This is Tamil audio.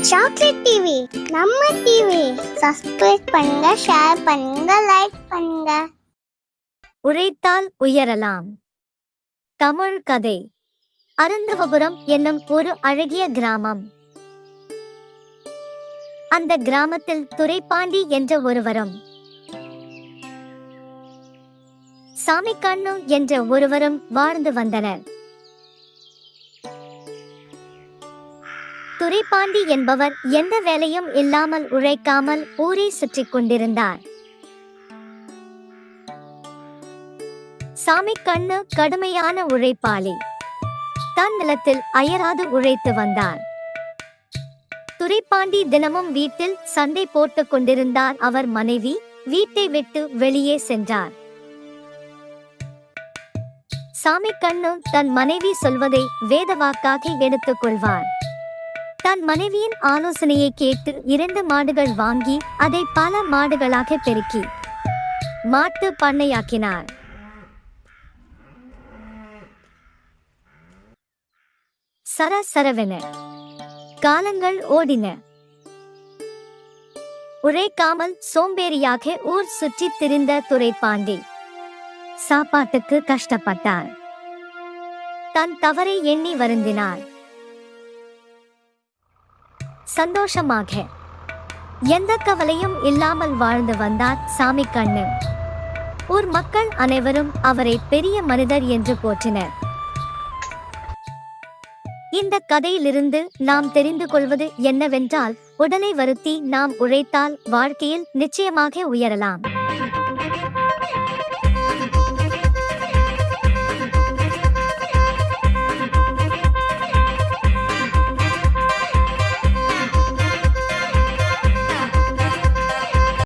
சாக்லேட் டிவி நம்ம டிவி சப்ஸ்கிரைப் பண்ணுங்க ஷேர் பண்ணுங்க லைக் பண்ணுங்க. உழைத்தால் உயரலாம். தமிழ் கதை. அருந்தவபுரம் என்னும் ஒரு அழகிய கிராமம். அந்த கிராமத்தில் துரைப்பாண்டி என்ற ஒருவரும். சாமிக்கண்ணு என்ற ஒருவரும் வாழ்ந்து வந்தனர். துரைப்பாண்டி என்பவர் எந்த வேலையும் இல்லாமல் உழைக்காமல் ஊரை சுற்றிக் கொண்டிருந்தார். சாமி கண்ணு கடுமையான உழைப்பாளி. தன் நிலத்தில் அயராது உழைத்து வந்தார் துரைப்பாண்டி தினமும் வீட்டில் சண்டை போட்டுக் கொண்டிருந்தார் அவர் மனைவி வீட்டை விட்டு வெளியே சென்றார். சாமி கண்ணு தன் மனைவி சொல்வதை வேதவாக்காக எடுத்துக் கொள்வார். தன் மனைவியின் ஆலோசனையை கேட்டு இரண்டு மாடுகள் வாங்கி அதை பல மாடுகளாக பெருக்கி மாட்டு பண்ணையாக்கினார். சரசரவென காலங்கள் ஓடின. உழைக்காமல் சோம்பேறியாக ஊர் சுற்றி திரிந்த துரைப்பாண்டி சாப்பாட்டுக்கு கஷ்டப்பட்டார். தன் தவறை எண்ணி வருந்தினார். சந்தோஷமாக. எந்த கவலையும் இல்லாமல் வாழ்ந்து வந்தார் சாமி கண்ணு. ஊர் மக்கள் அனைவரும் அவரை பெரிய மனிதர் என்று போற்றினர். இந்த கதையிலிருந்து நாம் தெரிந்து கொள்வது என்னவென்றால் உடலை வருத்தி நாம் உழைத்தால் வாழ்க்கையில் நிச்சயமாக உயரலாம்.